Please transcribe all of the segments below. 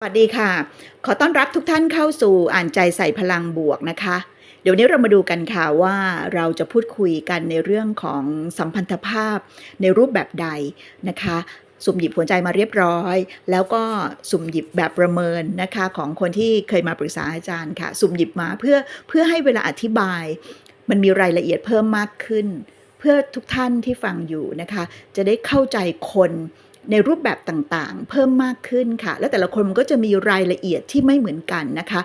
สวัสดีค่ะ ขอต้อนรับทุกท่านเข้าสู่อ่านใจใส่พลังบวกนะคะ เดี๋ยวนี้เรามาดูกันค่ะว่าเราจะพูดคุยกันในเรื่องของสัมพันธภาพในรูปแบบใดนะคะสุ่มหยิบหัวใจมาเรียบร้อย แล้วก็สุ่มหยิบแบบประเมินนะคะของคนที่เคยมาปรึกษาอาจารย์ค่ะ สุ่มหยิบมาเพื่อเพื่อให้เวลาอธิบาย มันมีรายละเอียดเพิ่มมากขึ้น เพื่อทุกท่านที่ฟังอยู่นะคะ จะได้เข้าใจคน ในรูปแบบต่างๆ เพิ่มมากขึ้นค่ะ แล้วแต่ละคนมันก็จะมีรายละเอียดที่ไม่เหมือนกันนะคะ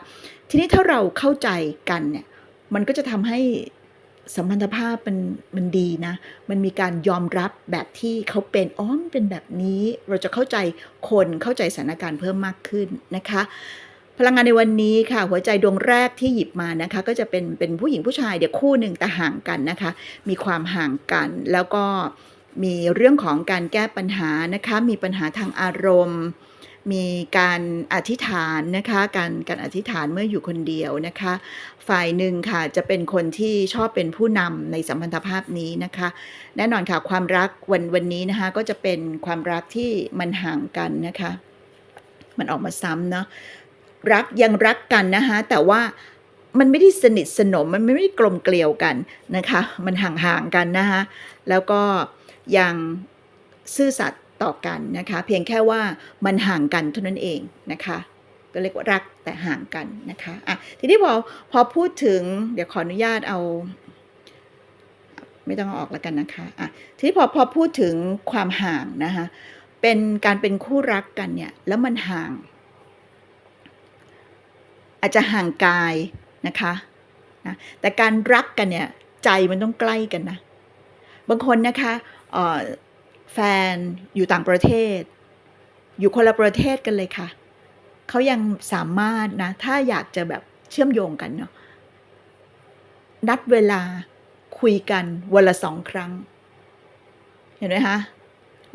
ทีนี้ถ้าเราเข้าใจกันเนี่ยมันก็จะทำให้สัมพันธภาพมันมันดีนะ มันมีการยอมรับแบบที่เขาเป็นอ๋อมเป็นแบบนี้ เราจะเข้าใจคนเข้าใจสถานการณ์เพิ่มมากขึ้นนะคะ พลังงานในวันนี้ค่ะ หัวใจดวงแรกที่หยิบมานะคะ ก็จะเป็นเป็นผู้หญิงผู้ชายเดี๋ยวคู่หนึ่งแต่ห่างกันนะคะ มีความห่างกันแล้วก็ มีเรื่องของการแก้ปัญหานะคะมีปัญหาทางอารมณ์ มีการอธิษฐานนะคะการการอธิษฐานเมื่ออยู่คนเดียวนะคะ ฝ่ายหนึ่งค่ะจะเป็นคนที่ชอบเป็นผู้นำในสัมพันธภาพนี้นะคะ แน่นอนค่ะความรักวันวันนี้นะคะก็จะเป็นความรักที่มันห่างกันนะคะ มันออกมาซ้ำเนาะรักยังรักกันนะคะแต่ว่ามันไม่ได้สนิทสนมมันไม่ได้กลมเกลียวกันนะคะ มันห่างๆกันนะคะแล้วก็ ยังซื่อสัตย์ต่อกันนะคะ เพียงแค่ว่ามันห่างกันเท่านั้นเองนะคะ ก็เรียกว่ารักแต่ห่างกันนะคะอะทีนี้พอพอพูดถึงเดี๋ยวขออนุญาตเอา ไม่ต้องออกแล้วกันนะคะอะทีนี้พอพอพูดถึงความห่างนะคะเป็นการเป็นคู่รักกันเนี่ยแล้วมันห่าง อาจจะห่างกายนะคะนะแต่การรักกันเนี่ยใจมันต้องใกล้กันนะ บางคนนะคะ แฟนอยู่ต่างประเทศ อยู่คนละประเทศกันเลยค่ะ เขายังสามารถนะ ถ้าอยากจะแบบเชื่อมโยงกันเนาะนัดเวลาคุยกันวันละสองครั้ง เห็นไหมคะ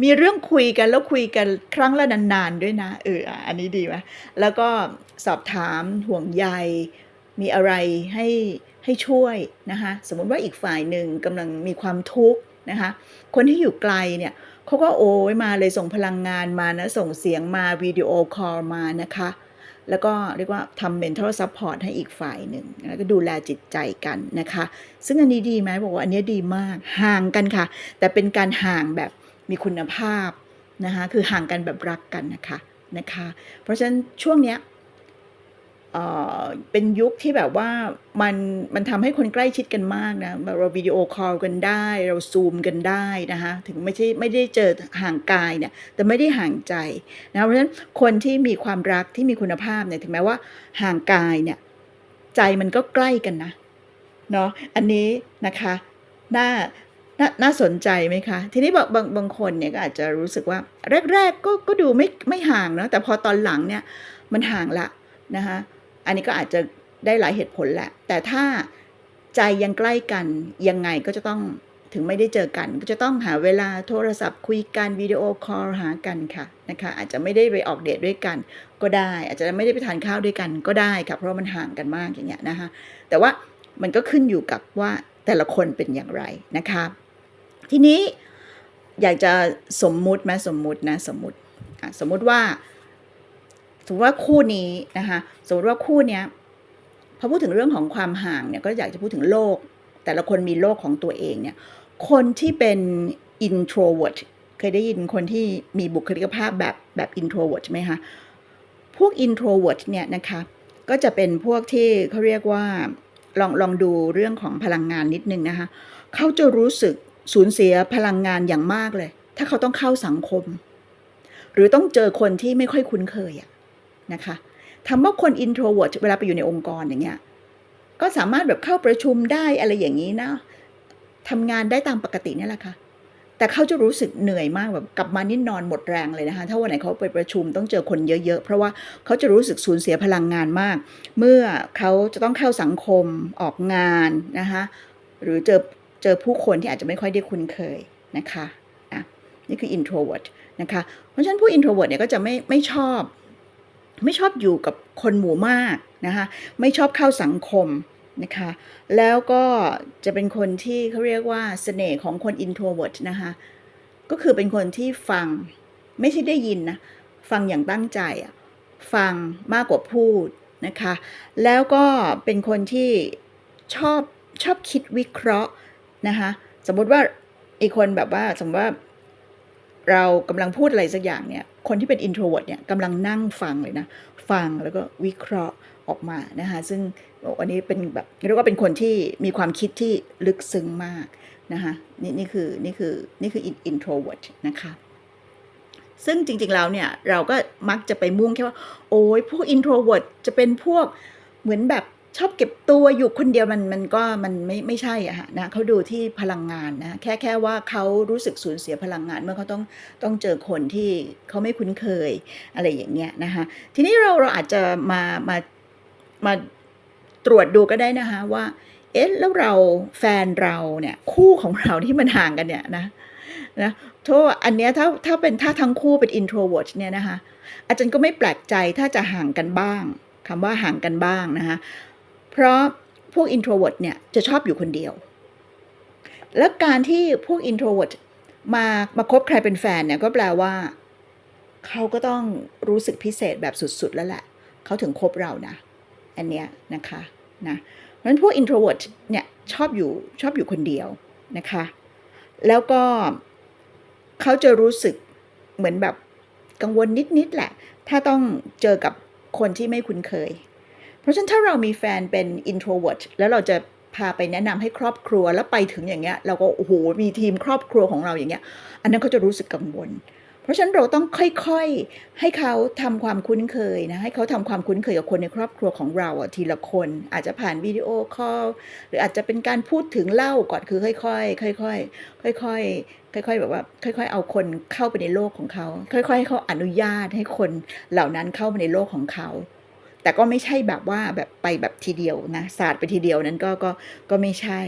มีเรื่องคุยกันแล้วคุยกันครั้งละนานๆด้วยนะเอออันนี้ดีไหมแล้วก็สอบถามห่วงใยมีอะไรให้ให้ช่วยนะคะสมมติว่าอีกฝ่ายหนึ่งกำลังมีความทุกข์ นะคะ คนที่อยู่ไกลเนี่ยเขาก็โอ้ยมาเลยส่งพลังงานมานะส่งเสียงมาวิดีโอคอลมานะคะ แล้วก็เรียกว่าทำ mental support ให้อีกฝ่ายหนึ่งแล้วก็ดูแลจิตใจกันนะคะ ซึ่งอันนี้ดีไหมบอกว่าอันนี้ดีมากห่างกันค่ะ แต่เป็นการห่างแบบมีคุณภาพนะคะคือห่างกันแบบรักกันนะคะนะคะ เพราะฉะนั้นช่วงเนี้ย เป็นยุคที่แบบว่ามันมันทำให้คนใกล้ชิดกันมากนะ เราวิดีโอคอลกันได้ เราซูมกันได้นะคะถึงไม่ใช่ไม่ได้เจอห่างกายเนี่ยแต่ไม่ได้ห่างใจนะเพราะฉะนั้นคนที่มีความรักที่มีคุณภาพเนี่ยถึงแม้ว่าห่างกายเนี่ยใจมันก็ใกล้กันนะเนาะอันนี้นะคะน่าน่าน่าสนใจไหมคะ ทีนี้บางบางบางคนเนี่ยก็อาจจะรู้สึกว่าแรกๆก็ก็ดูไม่ไม่ห่างเนอะแต่พอตอนหลังเนี่ยมันห่างละนะคะ อันนี้ก็อาจจะได้หลายเหตุผลแหละ แต่ถ้าใจยังใกล้กันยังไงก็จะต้องถึงไม่ได้เจอกัน ก็จะต้องหาเวลาโทรศัพท์คุยกันวิดีโอคอลหากันค่ะนะคะอาจจะไม่ได้ไปออกเดทด้วยกันก็ได้ อาจจะไม่ได้ไปทานข้าวด้วยกันก็ได้ค่ะเพราะมันห่างกันมากอย่างเงี้ยนะคะแต่ว่ามันก็ขึ้นอยู่กับว่าแต่ละคนเป็นอย่างไรนะคะทีนี้อยากจะสมมุติไหมสมมุตินะสมมุติสมมุติว่า สมมติว่าคู่นี้นะคะสมมติว่าคู่เนี้ยพอพูดถึงเรื่องของความห่างเนี่ยก็อยากจะพูดถึงโลก แต่ละคนมีโลกของตัวเองเนี่ยคนที่เป็น introvert เคยได้ยินคนที่มีบุคลิกภาพแบบแบบ introvert ใช่ไหมคะพวก introvert เนี่ยนะคะก็จะเป็นพวกที่เขาเรียกว่าลองลองดูเรื่องของพลังงานนิดนึงนะคะเขาจะรู้สึกสูญเสียพลังงานอย่างมากเลย ถ้าเขาต้องเข้าสังคม หรือต้องเจอคนที่ไม่ค่อยคุ้นเคยอะ นะคะทำว่าคน introvert เวลาไปอยู่ในองค์กรอย่างเงี้ยก็สามารถแบบเข้าประชุมได้อะไรอย่างนี้นะทำงานได้ตามปกตินี่แหละค่ะ แต่เขาจะรู้สึกเหนื่อยมากแบบกลับมานี่นอนหมดแรงเลยนะคะ ถ้าวันไหนเขาไปประชุมต้องเจอคนเยอะๆ เพราะว่าเขาจะรู้สึกสูญเสียพลังงานมาก เมื่อเขาจะต้องเข้าสังคมออกงานนะคะหรือเจอเจอผู้คนที่อาจจะไม่ค่อยได้คุ้นเคยนะคะอะนี่คือ introvert นะคะ เพราะฉะนั้นผู้ introvert เนี่ยก็จะไม่ไม่ชอบ ไม่ชอบอยู่กับคนหมู่มากนะคะไม่ชอบเข้าสังคมนะคะแล้วก็จะเป็นคนที่เขาเรียกว่าเสน่ห์ของคน introvert นะคะก็คือเป็นคนที่ฟังไม่ใช่ได้ยินนะฟังอย่างตั้งใจอะฟังมากกว่าพูดนะคะแล้วก็เป็นคนที่ชอบชอบคิดวิเคราะห์นะคะสมมติว่าอีกคนแบบว่าสมมติว่าเรากำลังพูดอะไรสักอย่างเนี่ย คนที่เป็น introvert เนี่ยกำลังนั่งฟังเลยนะ ฟังแล้วก็วิเคราะห์ออกมานะคะซึ่งอันนี้เป็นแบบเรียกว่าเป็นคนที่มีความคิดที่ลึกซึ้งมากนะคะนี่นี่คือนี่คือนี่คือ introvert นะคะซึ่งจริงๆแล้วเนี่ยเราก็มักจะไปมุ่งแค่ว่า โอ้ยพวก introvert จะเป็นพวกเหมือนแบบ ชอบเก็บตัวอยู่คนเดียวมันมันก็มันไม่ไม่ใช่อะฮะนะเขาดูที่พลังงานนะแค่แค่ว่าเขารู้สึกสูญเสียพลังงาน เมื่อเขาต้องต้องเจอคนที่เขาไม่คุ้นเคยอะไรอย่างเงี้ยนะคะทีนี้เราเราอาจจะมามามาตรวจดูก็ได้นะคะว่าเอ๊ะแล้วเราแฟนเราเนี่ยคู่ของเราที่มันห่างกันเนี่ยนะนะโทษอันเนี้ยถ้าถ้าเป็นถ้าทั้งคู่เป็น introvert เนี่ยนะคะอาจารย์ก็ไม่แปลกใจถ้าจะห่างกันบ้างคำว่าห่างกันบ้างนะคะ เพราะพวก introvert เนี่ยจะชอบอยู่คนเดียว แล้วการที่พวก introvert มามาคบใครเป็นแฟนเนี่ยก็แปลว่า เขาก็ต้องรู้สึกพิเศษแบบสุด ๆ แล้วแหละ เขาถึงคบเรานะ อันเนี้ยนะคะนะเพราะฉะนั้นพวก introvert เนี่ยชอบอยู่ชอบอยู่คนเดียวนะคะ แล้วก็เขาจะรู้สึกเหมือนแบบกังวลนิด ๆ แหละ ถ้าต้องเจอกับคนที่ไม่คุ้นเคย ราะฉะนั้นถ้าเรามีแฟนเป็น introvert แล้วเราจะพาไปแนะนำให้ครอบครัวแล้วไปถึงอย่างเงี้ยเราก็โอ้โหมีทีมครอบครัวของเราอย่างเงี้ย อันนั้นเขาจะรู้สึกกังวล เพราะฉะนั้นเราต้องค่อยๆ ให้เขาทำความคุ้นเคยนะให้เขาทำความคุ้นเคยกับคนในครอบครัวของเราอะทีละคน อาจจะผ่านวิดีโอคอลหรืออาจจะเป็นการพูดถึงเล่าก่อนคือค่อยๆค่อยๆค่อยๆค่อยๆแบบว่าค่อย ๆ เอาคนเข้าไปในโลกของเขา ค่อยๆให้เขาอนุญาตให้คนเหล่านั้นเข้ามาในโลกของเขา แต่ก็ไม่ใช่แบบว่าแบบไปแบบทีเดียวนะศาสตร์ไปทีเดียวนั้นก็ก็ก็ไม่ใช่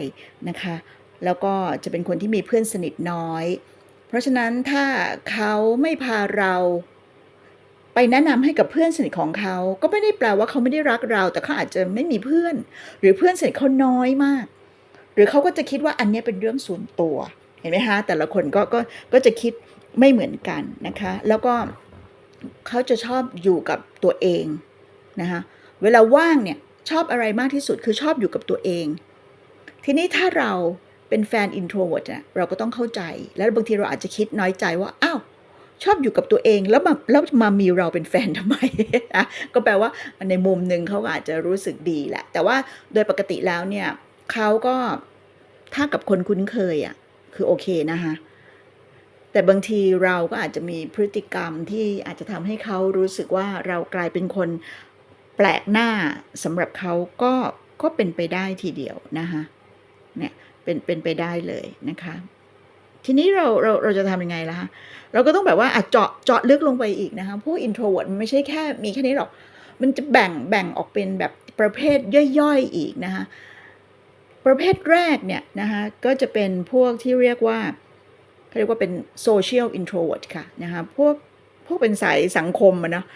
นะคะ แล้วก็จะเป็นคนที่มีเพื่อนสนิทน้อย เพราะฉะนั้นถ้าเขาไม่พาเราไปแนะนำให้กับเพื่อนสนิทของเขา ก็ไม่ได้แปลว่าเขาไม่ได้รักเรา แต่เขาอาจจะไม่มีเพื่อน หรือเพื่อนสนิทเขาน้อยมาก หรือเขาก็จะคิดว่าอันนี้เป็นเรื่องส่วนตัว เห็นไหมคะ แต่ละคนก็ก็ก็จะคิดไม่เหมือนกันนะคะ แล้วก็เขาจะชอบอยู่กับตัวเอง นะคะเวลาว่างเนี่ยชอบอะไรมากที่สุดคือชอบอยู่กับตัวเอง ทีนี้ถ้าเราเป็นแฟน introvert เนี่ยเราก็ต้องเข้าใจ แล้วบางทีเราอาจจะคิดน้อยใจว่าอ้าวชอบอยู่กับตัวเองแล้วมาแล้วมามีเราเป็นแฟนทำไมนะก็แปลว่าในมุมหนึ่งเขาอาจจะรู้สึกดีแหละ แต่ว่าโดยปกติแล้วเนี่ยเขาก็ถ้ากับคนคุ้นเคยอะคือโอเคนะคะแต่บางทีเราก็อาจจะมีพฤติกรรมที่อาจจะทำให้เขารู้สึกว่าเรากลายเป็นคน แปลกหน้าสำหรับเขาก็ก็เป็นไปได้ทีเดียวนะคะเนี่ยเป็นเป็นไปได้เลยนะคะทีนี้เราเราเราจะทำยังไงล่ะคะเราก็ต้องแบบว่าอะเจาะเจาะลึกลงไปอีกนะคะพวก introvert มันไม่ใช่แค่มีแค่นี้หรอก มันจะแบ่งแบ่งออกเป็นแบบประเภทย่อยๆอีกนะคะประเภทแรกเนี่ยนะคะก็จะเป็นพวกที่เรียกว่าเขาเรียกว่าเป็น social introvert ค่ะนะคะพวกพวกเป็นสายสังคมอะเนาะ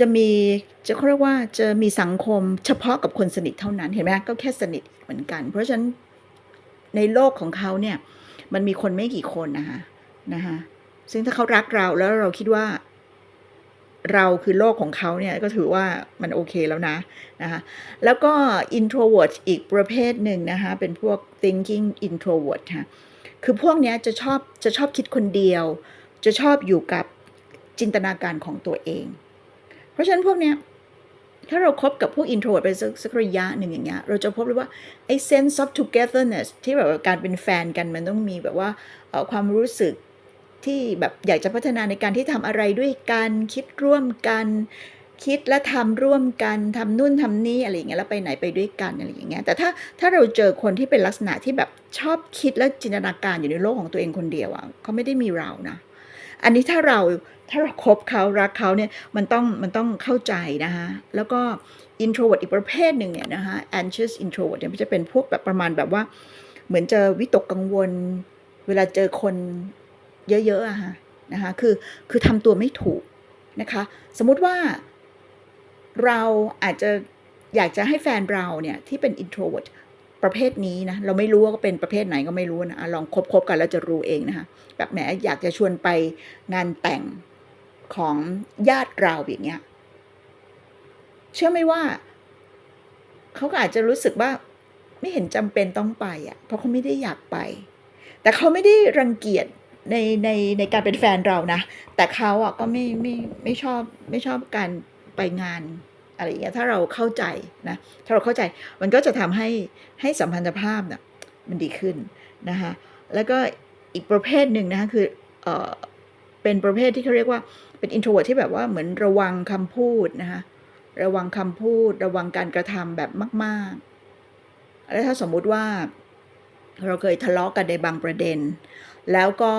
จะมีจะเขาเรียกว่าจะมีสังคมเฉพาะกับคนสนิทเท่านั้นเห็นไหมก็แค่สนิทเหมือนกัน เพราะฉะนั้นในโลกของเขาเนี่ยมันมีคนไม่กี่คนนะคะนะคะซึ่งถ้าเขารักเราแล้วเราคิดว่า เราคือโลกของเขาเนี่ยก็ถือว่ามันโอเคแล้วนะนะคะแล้วก็ introvert อีกประเภทหนึ่งนะคะเป็นพวก thinking introvert ค่ะคือพวกเนี้ยจะชอบจะชอบคิดคนเดียว จะชอบอยู่กับจินตนาการของตัวเอง ราะฉะนั้นพวกเนี้ยถ้าเราครบกับพวก introvert ไปสักสักระยะหนึ่งอย่างเงี้ยเราจะพบเลยว่าไอ้ sense of togetherness ที่แบบการเป็นแฟนกันมันต้องมีแบบว่าความรู้สึกที่แบบอยากจะพัฒนาในการที่ทำอะไรด้วยกันคิดร่วมกัน คิดและทำร่วมกันทำนู่นทำนี่อะไรอย่างเงี้ยแล้วไปไหนไปด้วยกันอะไรอย่างเงี้ยแต่ถ้าถ้าเราเจอคนที่เป็นลักษณะที่แบบชอบคิดและจินตนาการอยู่ในโลกของตัวเองคนเดียวอะเขาไม่ได้มีเรานะ อันนี้ถ้าเราถ้าเราครบเขารักเขาเนี่ยมันต้องมันต้องเข้าใจนะคะแล้วก็ introvert อีกประเภทหนึ่งเนี่ยนะคะ anxious introvert เนี่ยมันจะเป็นพวกแบบประมาณแบบว่า เหมือนจะวิตกกังวล เวลาเจอคนเยอะๆอะค่ะนะคะคือคือทำตัวไม่ถูกนะคะสมมุติว่าเราอาจจะอยากจะให้แฟนเราเนี่ยที่เป็น introvert ประเภทนี้นะเราไม่รู้ว่าเป็นประเภทไหนก็ไม่รู้นะลองคบๆกันแล้วจะรู้เองนะคะแบบแหมอยากจะชวนไปงานแต่งของญาติเราอย่างเงี้ยเชื่อไหมว่าเขาก็อาจจะรู้สึกว่าไม่เห็นจำเป็นต้องไปอะเพราะเขาไม่ได้อยากไป แต่เขาไม่ได้รังเกียจในในในการเป็นแฟนเรานะ แต่เขาอะก็ไม่ไม่ไม่ชอบไม่ชอบการไปงาน อะไรอย่างเงี้ยถ้าเราเข้าใจนะถ้าเราเข้าใจมันก็จะทำให้ให้สัมพันธภาพเนี่ยมันดีขึ้นนะคะแล้วก็อีกประเภทหนึ่งนะคะคือเออเป็นประเภทที่เขาเรียกว่าเป็น introvert ที่แบบว่าเหมือนระวังคำพูดนะคะระวังคำพูด ระวังการกระทำแบบมาก ๆ แล้วถ้าสมมุติว่าเราเคยทะเลาะกันในบางประเด็น แล้วก็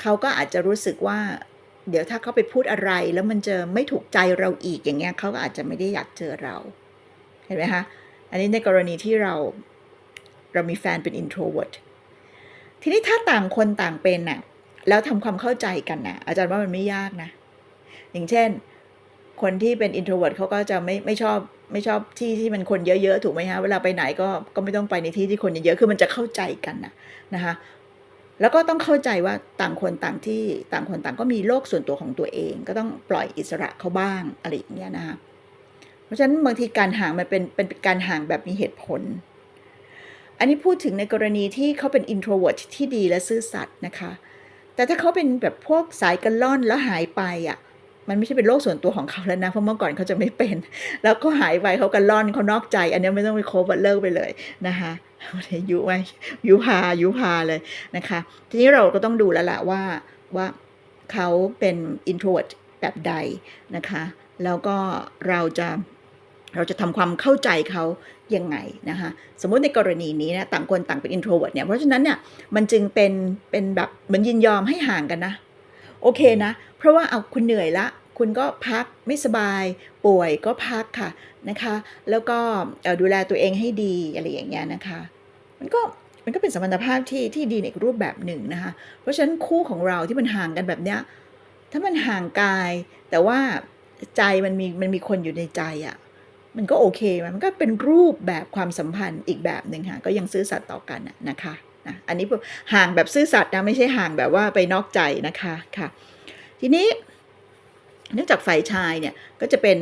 เขาก็อาจจะรู้สึกว่า เดี๋ยวถ้าเขาไปพูดอะไรแล้วมันจะไม่ถูกใจเราอีกอย่างเงี้ยเขาก็อาจจะไม่ได้อยากเจอเรา เห็นไหมคะอันนี้ในกรณีที่เราเรามีแฟนเป็น introvert ทีนี้ถ้าต่างคนต่างเป็นน่ะแล้วทำความเข้าใจกันน่ะ อาจารย์ว่ามันไม่ยากนะ อย่างเช่น คนที่เป็น introvert เขาก็จะไม่ไม่ชอบไม่ชอบที่ที่มันคนเยอะๆ ถูกไหมฮะ เวลาไปไหนก็ก็ไม่ต้องไปในที่ที่คนเยอะๆ คือมันจะเข้าใจกันนะนะคะ แล้วก็ต้องเข้าใจว่าต่างคนต่างที่ต่างคนต่างก็มีโลกส่วนตัวของตัวเอง ก็ต้องปล่อยอิสระเขาบ้างอะไรอย่างเงี้ยนะคะเพราะฉะนั้นบางทีการห่างมันเป็นเป็นการห่างแบบมีเหตุผล อันนี้พูดถึงในกรณีที่เขาเป็น introvert ที่ดีและซื่อสัตย์นะคะ แต่ถ้าเขาเป็นแบบพวกสายกันล่อนแล้วหายไปอะ มันไม่ใช่เป็นโลกส่วนตัวของเขาแล้วนะ เพราะเมื่อก่อนเขาจะไม่เป็น แล้วก็หายไปเขากันล่อนเขานอกใจ อันนี้ไม่ต้องไปโคบเลิกไปเลยนะคะยุไว้ยุพายุพาเลยนะคะ ทีนี้เราก็ต้องดูแล้วละว่าว่าเขาเป็น introvert แบบใดนะคะ แล้วก็เราจะเราจะทำความเข้าใจเขายังไงนะคะสมมติในกรณีนี้นะต่างคนต่างเป็น introvert เนี่ยเพราะฉะนั้นเนี่ยมันจึงเป็นเป็นแบบเหมือนยินยอมให้ห่างกันนะ โอเคนะ เพราะว่าเอาคุณเหนื่อยละ คุณก็พักไม่สบายป่วยก็พักค่ะนะคะ แล้วก็ดูแลตัวเองให้ดีอะไรอย่างเงี้ยนะคะ มันก็มันก็เป็นสัมพันธภาพที่ที่ดีในรูปแบบหนึ่งนะคะ เพราะฉะนั้นคู่ของเราที่มันห่างกันแบบเนี้ยถ้ามันห่างกาย แต่ว่าใจมันมีมันมีคนอยู่ในใจอะ่ะมันก็โอเค มันก็เป็นรูปแบบความสัมพันธ์อีกแบบหนึ่งค่ะก็ยังซื่อสัตย์ต่อกันนะคะนะ อันนี้ห่างแบบซื่อสัตย์นะไม่ใช่ห่างแบบว่าไปนอกใจนะคะค่ะ ทีนี้เนื่องจากฝ่ายชายเนี่ยก็จะเป็น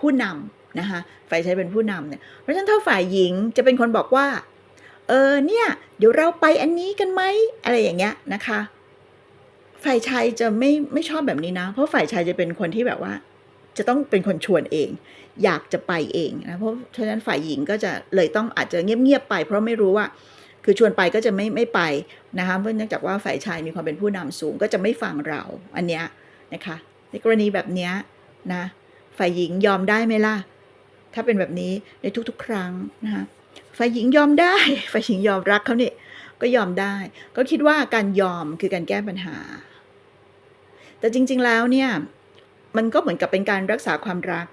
ผู้นำนะคะฝ่ายชายเป็นผู้นำเนี่ยเพราะฉะนั้นถ้าฝ่ายหญิงจะเป็นคนบอกว่า เออเนี่ย เดี๋ยวเราไปอันนี้กันไหมอะไรอย่างเงี้ยนะคะ ฝ่ายชายจะไม่ไม่ชอบแบบนี้นะ เพราะฝ่ายชายจะเป็นคนที่แบบว่า จะต้องเป็นคนชวนเอง อยากจะไปเองนะเพราะฉะนั้นฝ่ายหญิงก็จะเลยต้องอาจจะเงียบๆไป เพราะไม่รู้ว่า คือชวนไปก็จะไม่ไม่ไปนะคะเพราะเนื่องจากว่าฝ่ายชายมีความเป็นผู้นำสูงก็จะไม่ฟังเราอันเนี้ยนะคะในกรณีแบบเนี้ยนะฝ่ายหญิงยอมได้ไหมล่ะ ถ้าเป็นแบบนี้ในทุกๆ ครั้งนะคะฝ่ายหญิงยอมได้ ฝ่ายหญิงยอมรักเขาเนี่ยก็ยอมได้ ก็คิดว่าการยอมคือการแก้ปัญหา แต่จริง ๆแล้วเนี่ยมันก็เหมือนกับเป็นการรักษาความรัก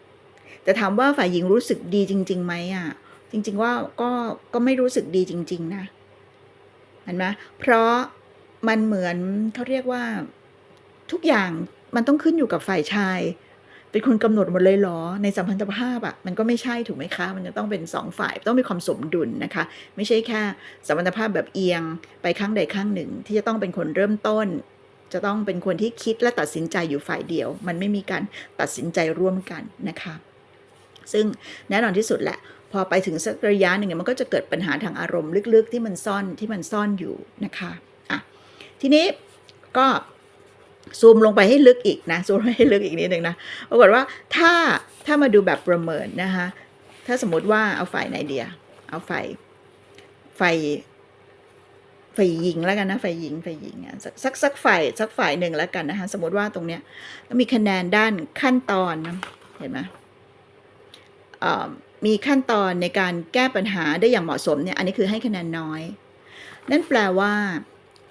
แต่ถามว่าฝ่ายหญิงรู้สึกดีจริงๆไหมอะจริง ๆ ว่าก็ก็ไม่รู้สึกดีจริง ๆ นะ เห็นไหมเพราะมันเหมือนเขาเรียกว่าทุกอย่างมันต้องขึ้นอยู่กับฝ่ายชาย เป็นคนกำหนดหมดเลยหรอ ในสัมพันธภาพอะ่ะมันก็ไม่ใช่ถูกไหมคะ มันจะต้องเป็นสองฝ่ายต้องมีความสมดุลนะคะ ไม่ใช่แค่สัมพันธภาพแบบเอียงไปข้างใดข้างหนึ่ง ที่จะต้องเป็นคนเริ่มต้น จะต้องเป็นคนที่คิดและตัดสินใจอยู่ฝ่ายเดียว มันไม่มีการตัดสินใจร่วมกันนะคะ ซึ่งแน่นอนที่สุดแหละ พอไปถึงสักระยะหนึ่งมันก็จะเกิดปัญหาทางอารมณ์ลึกๆ ที่มันซ่อนที่มันซ่อนอยู่นะคะอะทีนี้ก็ซูมลงไปให้ลึกอีกนะซูมให้ลึกอีกนิดนึงนะปรากฏว่าถ้าถ้ามาดูแบบประเมินนะคะถ้าสมมติว่าเอาฝ่ายไหนเดียเอาฝ่ายฝ่ายฝ่ายหญิงแล้วกันนะฝ่ายหญิงฝ่ายหญิงอะสักสักฝ่ายสักฝ่ายหนึ่งแล้วกันนะคะสมมติว่าตรงเนี้ยมีคะแนนด้านขั้นตอนนะเห็นไหม มีขั้นตอนในการแก้ปัญหาได้อย่างเหมาะสมเนี่ยอันนี้คือให้คะแนนน้อย นั่นแปลว่า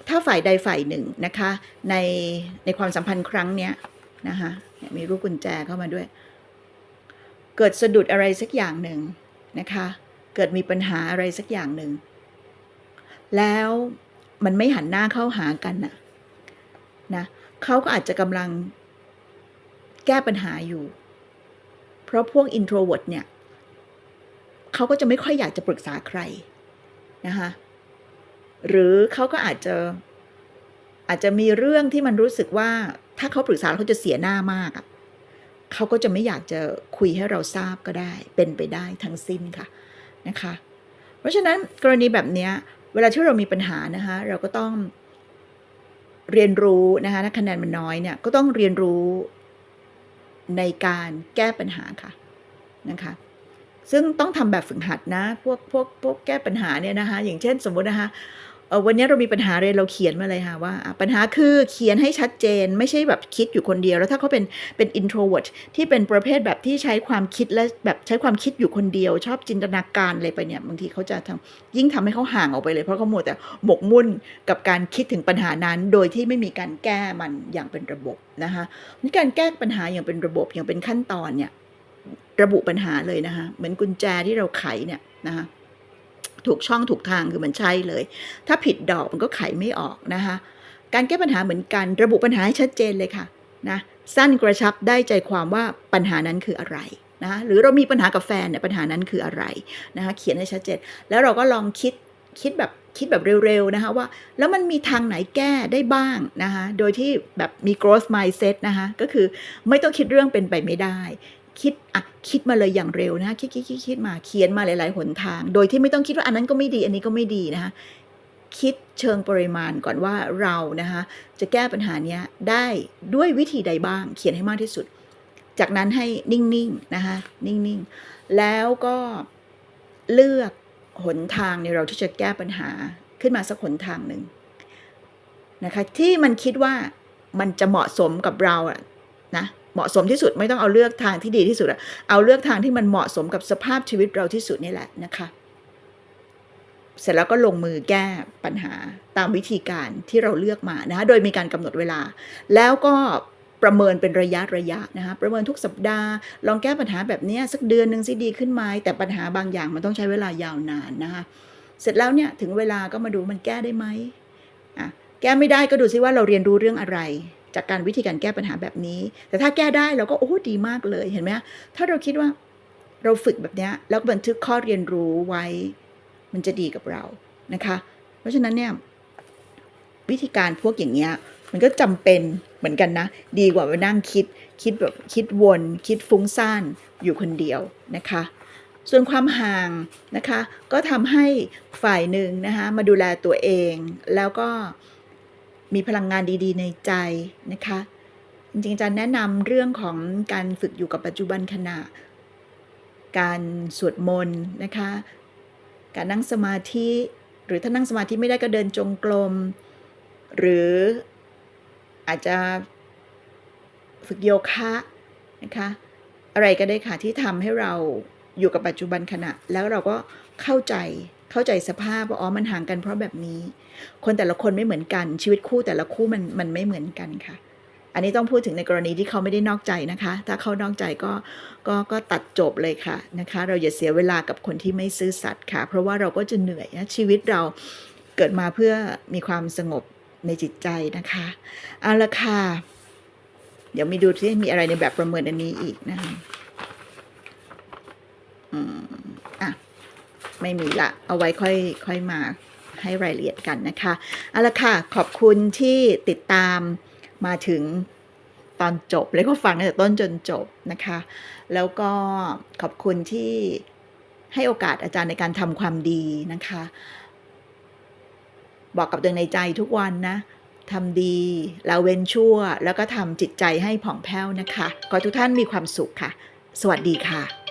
ถ้าฝ่ายใดฝ่ายหนึ่งนะคะในในความสัมพันธ์ครั้งเนี้ยนะคะมีรูปกุญแจเข้ามาด้วย เกิดสะดุดอะไรสักอย่างหนึ่งนะคะเกิดมีปัญหาอะไรสักอย่างหนึ่งแล้วมันไม่หันหน้าเข้าหากันนะนะเขาก็อาจจะกำลังแก้ปัญหาอยู่ เพราะพวก introvert เนี่ยเขาก็จะไม่ค่อยอยากจะปรึกษาใครนะคะหรือเขาก็อาจจะอาจจะมีเรื่องที่มันรู้สึกว่าถ้าเขาปรึกษาเขาจะเสียหน้ามากอะเขาก็จะไม่อยากจะคุยให้เราทราบก็ได้ เป็นไปได้ทั้งสิ้นค่ะนะคะ เพราะฉะนั้นกรณีแบบนี้เวลาที่เรามีปัญหานะคะเราก็ต้องเรียนรู้นะคะถ้าคะแนนมันน้อยเนี่ยก็ต้องเรียนรู้ ในการแก้ปัญหาค่ะนะคะซึ่งต้องทำแบบฝึกหัดนะ พวกพวกพวกแก้ปัญหาเนี่ยนะคะ อย่างเช่นสมมตินะคะ เออวันนี้เรามีปัญหาอะไรเราเขียนมาเลยค่ะว่า ปัญหาคือเขียนให้ชัดเจนไม่ใช่แบบคิดอยู่คนเดียว แล้วถ้าเขาเป็นเป็น introvert ที่เป็นประเภทแบบที่ใช้ความคิดและแบบใช้ความคิดอยู่คนเดียว ชอบจินตนาการอะไรไปเนี่ยบางทีเขาจะทำยิ่งทำให้เขาห่างออกไปเลย เพราะเขาหมดแต่หมกมุ่นกับการคิดถึงปัญหานั้น โดยที่ไม่มีการแก้มันอย่างเป็นระบบนะคะนี่การแก้ปัญหาอย่างเป็นระบบอย่างเป็นขั้นตอนเนี่ยระบุปัญหาเลยนะคะเหมือนกุญแจที่เราไขเนี่ยนะคะ ถูกช่องถูกทางคือมันใช่เลย ถ้าผิดดอกมันก็ไขไม่ออกนะคะการแก้ปัญหาเหมือนกันระบุปัญหาให้ชัดเจนเลยค่ะนะสั้นกระชับได้ใจความว่าปัญหานั้นคืออะไรนะะหรือเรามีปัญหากับแฟนเนี่ยปัญหานั้นคืออะไรนะคะเขียนให้ชัดเจน แล้วเราก็ลองคิดคิดแบบคิดแบบเร็วๆนะคะว่า แล้วมันมีทางไหนแก้ได้บ้างนะคะโดยที่แบบมี growth mindset นะคะก็คือไม่ต้องคิดเรื่องเป็นไปไม่ได้ คิดอะคิดมาเลยอย่างเร็วนะคะคิดคิดคิดคิดมาเขียนมาหลาย ๆ หนทาง โดยที่ไม่ต้องคิดว่าอันนั้นก็ไม่ดี อันนี้ก็ไม่ดีนะคะคิดเชิงปริมาณก่อนว่าเรานะคะจะแก้ปัญหานี้ได้ด้วยวิธีใดบ้าง เขียนให้มากที่สุด จากนั้นให้นิ่ง ๆ นะคะนิ่ง ๆ แล้วก็เลือกหนทางในเราที่จะแก้ปัญหาขึ้นมาสักหนทางหนึ่งนะคะที่มันคิดว่ามันจะเหมาะสมกับเราอะนะ เหมาะสมที่สุดไม่ต้องเอาเลือกทางที่ดีที่สุดอะเอาเลือกทางที่มันเหมาะสมกับสภาพชีวิตเราที่สุดนี่แหละนะคะ เสร็จแล้วก็ลงมือแก้ปัญหาตามวิธีการที่เราเลือกมานะคะโดยมีการกำหนดเวลา แล้วก็ประเมินเป็นระยะระยะนะคะประเมินทุกสัปดาห์ ลองแก้ปัญหาแบบนี้สักเดือนหนึ่งสิดีขึ้นไหมแต่ปัญหาบางอย่างมันต้องใช้เวลายาวนานนะคะเสร็จแล้วเนี่ยถึงเวลาก็มาดูมันแก้ได้ไหมอะแก้ไม่ได้ก็ดูซิว่าเราเรียนรู้เรื่องอะไร จากการวิธีการแก้ปัญหาแบบนี้ แต่ถ้าแก้ได้เราก็โอ้ดีมากเลยเห็นไหมถ้าเราคิดว่าเราฝึกแบบนี้แล้วบันทึกข้อเรียนรู้ไว้มันจะดีกับเรานะคะ เพราะฉะนั้นเนี่ยวิธีการพวกอย่างเงี้ยมันก็จำเป็นเหมือนกันนะ ดีกว่าไปนั่งคิดคิดแบบคิดวนคิดฟุ้งซ่านอยู่คนเดียวนะคะ ส่วนความห่างนะคะ ก็ทำให้ฝ่ายหนึ่งนะคะมาดูแลตัวเองแล้วก็ มีพลังงานดีๆ ในใจนะคะ จริงๆอาจะแนะนำเรื่องของการฝึกอยู่กับปัจจุบันขณะ การสวดมนต์นะคะ การนั่งสมาธิ หรือถ้านั่งสมาธิไม่ได้ก็เดินจงกรม หรืออาจจะฝึกโยคะนะคะ อะไรก็ได้ค่ะที่ทำให้เราอยู่กับปัจจุบันขณะ แล้วเราก็เข้าใจ เข้าใจสภาพว่าอ๋อมันห่างกันเพราะแบบนี้ คนแต่ละคนไม่เหมือนกัน ชีวิตคู่แต่ละคู่มันมันไม่เหมือนกันค่ะ อันนี้ต้องพูดถึงในกรณีที่เขาไม่ได้นอกใจนะคะ ถ้าเขานอกใจก็ก็ก็ตัดจบเลยค่ะนะคะ เราอย่าเสียเวลากับคนที่ไม่ซื่อสัตย์ค่ะ เพราะว่าเราก็จะเหนื่อยนะชีวิตเราเกิดมาเพื่อมีความสงบในจิตใจนะคะเอาละค่ะเดี๋ยวมีดูที่มีอะไรในแบบประเมินอันนี้อีกนะคะอืมอะ ไม่มีละ เอาไว้ค่อยค่อยมาให้รายละเอียดกันนะคะเอาละค่ะ ขอบคุณที่ติดตามมาถึงตอนจบ แล้วก็ฟังตั้งแต่ต้นจนจบนะคะ แล้วก็ขอบคุณที่ให้โอกาสอาจารย์ในการทำความดีนะคะ บอกกับตัวในใจทุกวันนะทำดีแล้วเว้นชั่ว แล้วก็ทำจิตใจให้ผ่องแผ้วนะคะ ขอทุกท่านมีความสุขค่ะ สวัสดีค่ะ